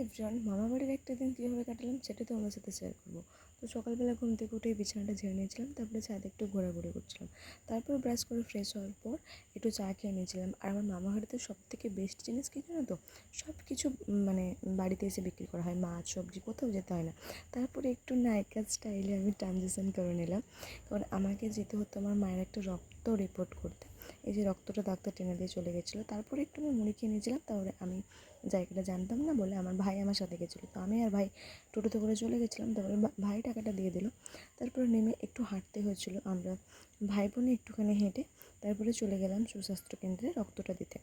Everyone মামা বাড়ির একটা দিন কীভাবে কাটালাম সেটা তো আমার সাথে শেয়ার করব। তো সকালবেলা ঘুম থেকে উঠে বিছানাটা ঝেড়ে নিয়েছিলাম, তারপরে ছাদে একটু ঘোরাঘুরি করছিলাম। তারপর ব্রাশ করে ফ্রেশ হওয়ার পর একটু চা খেয়ে নিয়েছিলাম। আর আমার মামা বাড়িতে সব থেকে বেস্ট জিনিস কী জানো তো? সব কিছু মানে বাড়িতে এসে বিক্রি করা হয়, মাছ, সবজি, কোথাও যেতে হয় না। তারপরে একটু নায়িকা স্টাইলে আমি ট্রানজেকশন করে নিলাম। কারণ আমাকে যেতে হতো, আমার মায়ের একটা রক্ত রিপোর্ট করতে। এই যে রক্তটা ডাক্তার টেনে দিয়ে চলে গেছিল, তারপরে একটু আমি মুড়ি খেয়ে নিয়েছিলাম তারপরে আমি জায়গাটা জানতাম না বলে আমার ভাই আমার সাথে গেছিল। তো আমি আর ভাই টোটোতে করে চলে গেছিলাম, তারপরে ভাই টাকাটা দিয়ে দিল, তারপরে নেমে একটু হাঁটতে হয়েছিল আমরা। ভাই বোনে একটুখানি হেঁটে তারপরে চলে গেলাম সুস্বাস্থ্য কেন্দ্রে রক্তটা দিতে।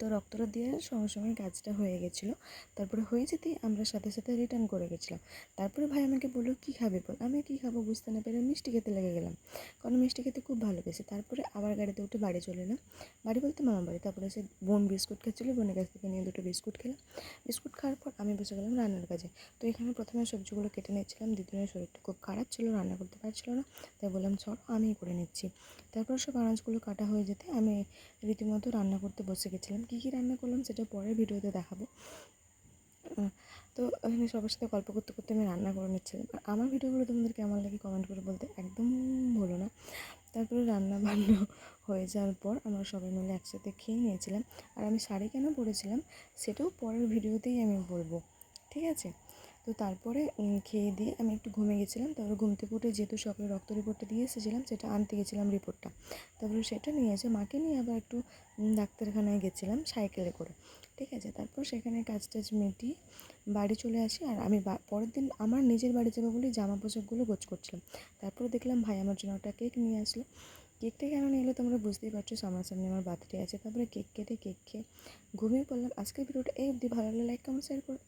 তো রক্তটা দিয়ে সঙ্গে সঙ্গে কাজটা হয়ে গেছিল। তারপরে হয়ে যেতেই আমরা সাথে সাথে রিটার্ন করে গেছিলাম। তারপরে ভাই আমাকে বলল, কী খাবে বল? আমি, কী খাব বুঝতে না পেরে মিষ্টি খেতে লেগে গেলাম। কারণ মিষ্টি খেতে খুব ভালোবেসে। তারপরে আবার গাড়িতে উঠে বাড়ি চলে এলাম। বাড়ি বলতে মামা বাড়ি। তারপরে সে বোন বিস্কুট খাচ্ছিলো, বোনের কাছ থেকে নিয়ে দুটো বিস্কুট খেলাম। বিস্কুট খাওয়ার পর আমি বসে গেলাম রান্নার কাজে। তো এখানে প্রথমে সবজিগুলো কেটে নিচ্ছিলাম দিদিনের শরীরটা খুব খারাপ ছিল, রান্না করতে পারছিল না। তাই বললাম, চল, আমিই করে নিচ্ছি। তারপর সব আনাজগুলো কাটা হয়ে যেতে আমি রীতিমতো রান্না করতে বসে গেছিলাম। কী কী রান্না করলাম সেটা পরের ভিডিওতে দেখাবো। তো এখানে সবার সাথে গল্প করতে করতে আমি রান্না করে নিচ্ছিলাম। আমার ভিডিওগুলো তোমাদের কেমন লাগে কমেন্ট করে বলতে একদম ভুলো না। তারপরে রান্না বান্না হয়ে যাওয়ার পর আমরা সবাই মিলে একসাথে খেয়ে নিয়েছিলাম। আর আমি শাড়ি কেন পরেছিলাম সেটাও পরের ভিডিওতেই আমি বলব, ঠিক আছে? তো তারপরে খেয়ে দিয়ে আমি একটু ঘুমিয়ে গেছিলাম। তারপরে ঘুম থেকে যেহেতু সকালে রক্ত রিপোর্টটা দিয়ে এসেছিলাম, সেটা আনতে গেছিলাম রিপোর্টটা তারপরে সেটা নিয়ে এসে মাকে নিয়ে আবার একটু ডাক্তারখানায় গেছিলাম সাইকেলে করে। ঠিক আছে? তারপর সেখানে কাজ টাজ মিটিয়ে বাড়ি চলে আসি। আর আমি পরের দিন আমার নিজের বাড়ি যাব বলে জামা পোশাকগুলো গোছ করছিলাম। তারপরে দেখলাম ভাই আমার জন্য একটা কেক নিয়ে আসলো। কেকটা কেন নিয়ে এলো তোমরা বুঝতেই পারছ, সামনাসামনি আমার বার্থডে আছে। তারপরে কেক কেটে, কেক খেয়ে ঘুমিয়ে পড়লাম। আজকের ভিডিওটা এই অবধি। ভালো লাগলে লাইক কমেন্ট শেয়ার করো।